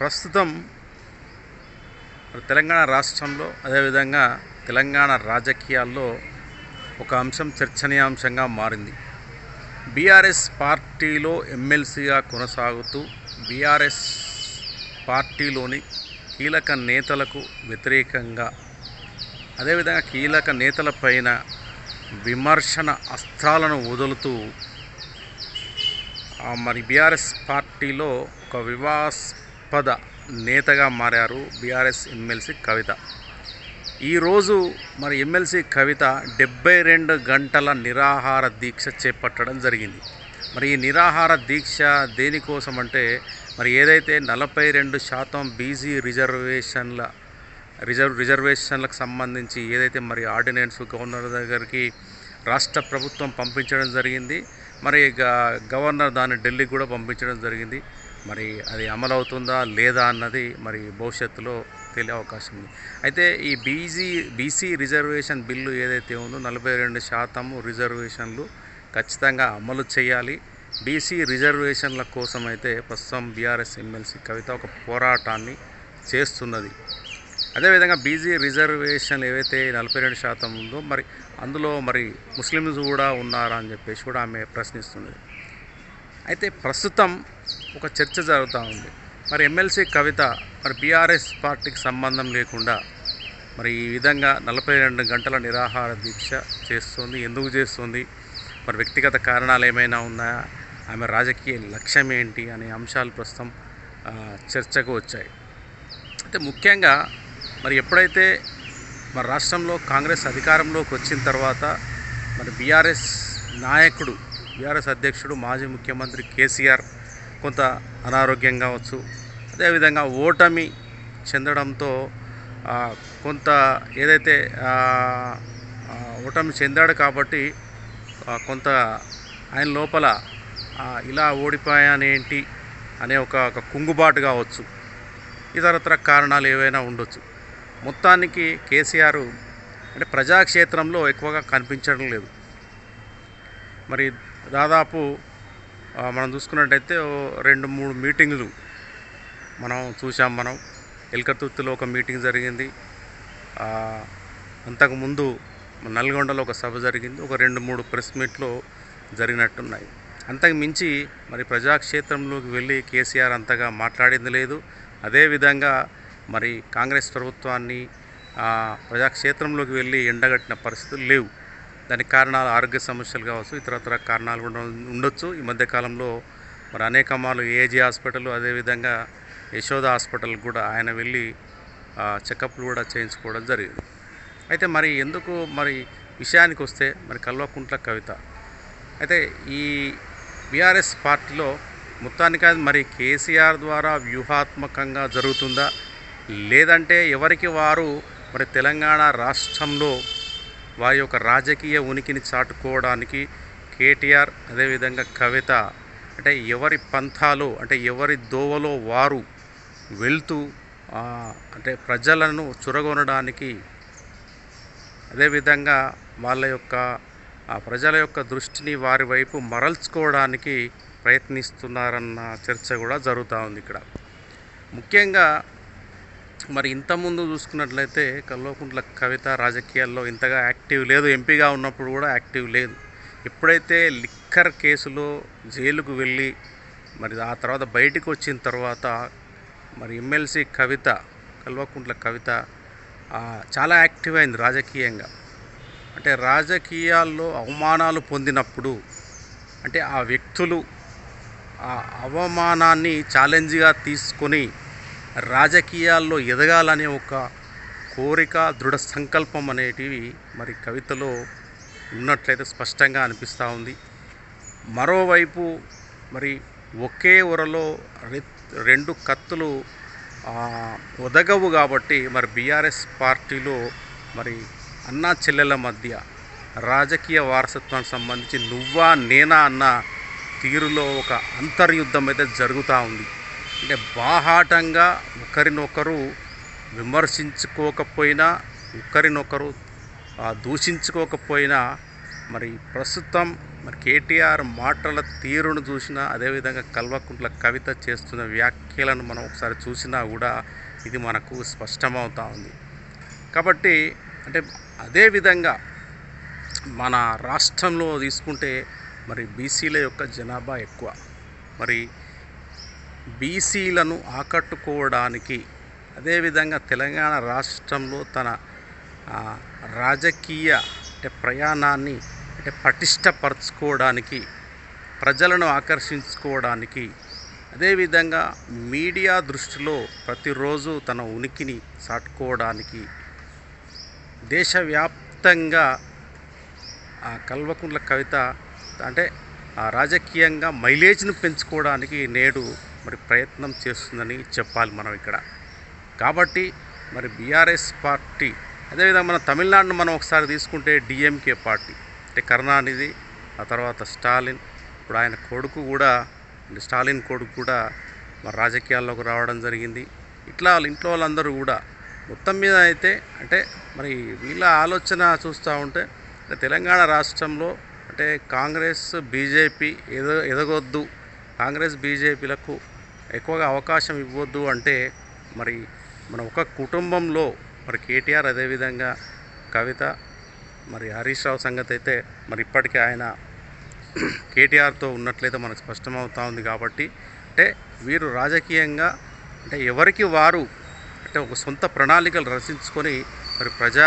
ప్రస్తుతం తెలంగాణ రాష్ట్రంలో అదేవిధంగా తెలంగాణ రాజకీయాల్లో ఒక అంశం చర్చనీయాంశంగా మారింది. బీఆర్ఎస్ పార్టీలో ఎమ్మెల్సీగా కొనసాగుతూ బీఆర్ఎస్ పార్టీలోని కీలక నేతలకు వ్యతిరేకంగా అదేవిధంగా కీలక నేతలపైన విమర్శన అస్త్రాలను వదులుతూ మరి బీఆర్ఎస్ పార్టీలో ఒక వివాస్ పద నేతగా మారారు బీఆర్ఎస్ ఎమ్మెల్సీ కవిత. ఈరోజు మరి ఎమ్మెల్సీ కవిత డెబ్బై రెండు గంటల నిరాహార దీక్ష చేపట్టడం జరిగింది. మరి ఈ నిరాహార దీక్ష దేనికోసం అంటే మరి ఏదైతే నలభై రెండు శాతం బీజీ రిజర్వేషన్ల రిజర్వ్ రిజర్వేషన్లకు సంబంధించి ఏదైతే మరి ఆర్డినెన్స్ గవర్నర్ దగ్గరికి రాష్ట్ర ప్రభుత్వం పంపించడం జరిగింది. మరి గ- గవర్నర్ దాన్ని ఢిల్లీకి కూడా పంపించడం జరిగింది. మరి అది అమలు అవుతుందా లేదా అన్నది మరి భవిష్యత్తులో తెలియ అవకాశం ఉంది. అయితే ఈ బీజీ బీసీ రిజర్వేషన్ బిల్లు ఏదైతే ఉందో నలభై రెండు శాతము రిజర్వేషన్లు ఖచ్చితంగా అమలు చేయాలి. బీసీ రిజర్వేషన్ల కోసం అయితే ప్రస్తుతం బీఆర్ఎస్ ఎమ్మెల్సీ కవిత ఒక పోరాటాన్ని చేస్తున్నది. అదేవిధంగా బీజీ రిజర్వేషన్ ఏవైతే నలభై రెండు శాతం ఉందో మరి అందులో మరి ముస్లిమ్స్ కూడా ఉన్నారా అని చెప్పేసి కూడా ఆమె ప్రశ్నిస్తున్నది. అయితే ప్రస్తుతం ఒక చర్చ జరుగుతూ ఉంది. మరి ఎమ్మెల్సీ కవిత మరి బీఆర్ఎస్ పార్టీకి సంబంధం లేకుండా మరి ఈ విధంగా నలభై రెండు గంటల నిరాహార దీక్ష చేస్తుంది. ఎందుకు చేస్తుంది? మరి వ్యక్తిగత కారణాలు ఏమైనా ఉన్నాయా? ఆమె రాజకీయ లక్ష్యం ఏంటి? అనే అంశాలు ప్రస్తుతం చర్చకు వచ్చాయి. అయితే ముఖ్యంగా మరి ఎప్పుడైతే మన రాష్ట్రంలో కాంగ్రెస్ అధికారంలోకి వచ్చిన తర్వాత మరి బీఆర్ఎస్ నాయకుడు బీఆర్ఎస్ అధ్యక్షుడు మాజీ ముఖ్యమంత్రి కేసీఆర్ కొంత అనారోగ్యం కావచ్చు అదేవిధంగా ఓటమి చెందడంతో కొంత ఏదైతే ఓటమి చెందాడు కాబట్టి కొంత ఆయన లోపల ఇలా ఓడిపోయానేంటి అనే ఒక ఒక కుంగుబాటు కావచ్చు. ఇతరత్ర కారణాలు ఏవైనా ఉండొచ్చు. మొత్తానికి కేసీఆర్ అంటే ప్రజాక్షేత్రంలో ఎక్కువగా కనిపించడం లేదు. మరి దాదాపు మనం చూసుకున్నట్టయితే రెండు మూడు మీటింగ్లు మనం చూసాం మనం. ఎల్కతుర్తిలో ఒక మీటింగ్ జరిగింది. అంతకుముందు నల్గొండలో ఒక సభ జరిగింది. ఒక రెండు మూడు ప్రెస్ మీట్లు జరిగినట్టున్నాయి. అంతకు మించి మరి ప్రజాక్షేత్రంలోకి వెళ్ళి కేసీఆర్ అంతగా మాట్లాడింది లేదు. అదేవిధంగా మరి కాంగ్రెస్ ప్రభుత్వాన్ని ప్రజాక్షేత్రంలోకి వెళ్ళి ఎండగట్టిన పరిస్థితులు లేవు. దానికి కారణాలు ఆరోగ్య సమస్యలు కావచ్చు ఇతరత్ర కారణాలు కూడా ఉండొచ్చు. ఈ మధ్యకాలంలో మరి అనేక మార్లు ఏజీ హాస్పిటల్ అదేవిధంగా యశోద హాస్పిటల్ కూడా ఆయన వెళ్ళి చెకప్లు కూడా చేయించుకోవడం జరిగింది. అయితే మరి ఎందుకు మరి విషయానికి వస్తే మరి కల్వకుంట్ల కవిత. అయితే ఈ బీఆర్ఎస్ పార్టీలో మొత్తానికి అది మరి కేసీఆర్ ద్వారా వ్యూహాత్మకంగా జరుగుతుందా? లేదంటే ఎవరికి వారు మరి తెలంగాణ రాష్ట్రంలో వారి యొక్క రాజకీయ ఉనికిని చాటుకోవడానికి కేటీఆర్ అదేవిధంగా కవిత అంటే ఎవరి పంథాలో అంటే ఎవరి దోవలో వారు వెళ్తూ అంటే ప్రజలను చురగొనడానికి అదేవిధంగా వాళ్ళ యొక్క ఆ ప్రజల యొక్క దృష్టిని వారి వైపు మరల్చుకోవడానికి ప్రయత్నిస్తున్నారన్న చర్చ కూడా జరుగుతూ ఉంది ఇక్కడ. ముఖ్యంగా మరి ఇంతకుముందు చూసుకున్నట్లయితే కల్వకుంట్ల కవిత రాజకీయాల్లో ఇంతగా యాక్టివ్ లేదు. ఎంపీగా ఉన్నప్పుడు కూడా యాక్టివ్ లేదు. ఎప్పుడైతే లిక్కర్ కేసులో జైలుకు వెళ్ళి మరి ఆ తర్వాత బయటికి వచ్చిన తర్వాత మరి ఎమ్మెల్సీ కవిత కల్వకుంట్ల కవిత చాలా యాక్టివ్ అయింది రాజకీయంగా. అంటే రాజకీయాల్లో అవమానాలు పొందినప్పుడు అంటే ఆ వ్యక్తులు ఆ అవమానాన్ని ఛాలెంజ్గా తీసుకొని రాజకీయాల్లో ఎదగాలనే ఒక కోరిక దృఢ సంకల్పం అనేటివి మరి కవితలో ఉన్నట్లయితే స్పష్టంగా అనిపిస్తూ ఉంది. మరోవైపు మరి ఒకే ఉరలో రెండు కత్తులు ఉదగవు ఒదగవు కాబట్టి మరి బీఆర్ఎస్ పార్టీలో మరి అన్నా చెల్లెల మధ్య రాజకీయ వారసత్వానికి సంబంధించి నువ్వా నేనా అన్న తీరులో ఒక అంతర్యుద్ధం అయితే జరుగుతూ ఉంది. అంటే బాహాటంగా ఒకరినొకరు విమర్శించుకోకపోయినా ఒకరినొకరు దూషించుకోకపోయినా మరి ప్రస్తుతం మరి కేటీఆర్ మాటల తీరును చూసినా అదేవిధంగా కల్వకుంట్ల కవిత చేస్తున్న వ్యాఖ్యలను మనం ఒకసారి చూసినా కూడా ఇది మనకు స్పష్టమవుతా ఉంది. కాబట్టి అంటే అదేవిధంగా మన రాష్ట్రంలో తీసుకుంటే మరి బీసీల యొక్క జనాభా ఎక్కువ. మరి బీసీలను ఆకట్టుకోవడానికి అదేవిధంగా తెలంగాణ రాష్ట్రంలో తన రాజకీయ అంటే ప్రయాణాన్ని అంటే పటిష్టపరచుకోవడానికి ప్రజలను ఆకర్షించుకోవడానికి అదేవిధంగా మీడియా దృష్టిలో ప్రతిరోజు తన ఉనికిని చాటుకోవడానికి దేశవ్యాప్తంగా ఆ కల్వకుంట్ల కవిత అంటే ఆ రాజకీయంగా మైలేజ్ను పెంచుకోవడానికి నేడు మరి ప్రయత్నం చేస్తుందని చెప్పాలి మనం ఇక్కడ. కాబట్టి మరి బీఆర్ఎస్ పార్టీ అదేవిధంగా మన తమిళనాడును మనం ఒకసారి తీసుకుంటే డిఎంకే పార్టీ అంటే కరుణానిధి ఆ తర్వాత స్టాలిన్ ఇప్పుడు ఆయన కొడుకు కూడా అంటే స్టాలిన్ కొడుకు కూడా మరి రాజకీయాల్లోకి రావడం జరిగింది. ఇట్లా వాళ్ళ ఇంట్లో వాళ్ళందరూ కూడా మొత్తం మీద అయితే అంటే మరి వీళ్ళ ఆలోచన చూస్తూ ఉంటే తెలంగాణ రాష్ట్రంలో అంటే కాంగ్రెస్ బీజేపీ ఎద ఎదగొద్దు కాంగ్రెస్ బీజేపీలకు ఎక్కువగా అవకాశం ఇవ్వద్దు అంటే మరి మన ఒక కుటుంబంలో మరి కేటీఆర్ అదేవిధంగా కవిత మరి హరీష్ రావు సంగతి అయితే మరి ఇప్పటికీ ఆయన కేటీఆర్తో ఉన్నట్లయితే మనకు స్పష్టమవుతా ఉంది కాబట్టి అంటే వీరు రాజకీయంగా అంటే ఎవరికి వారు అంటే ఒక సొంత ప్రణాళికలు రచించుకొని మరి ప్రజా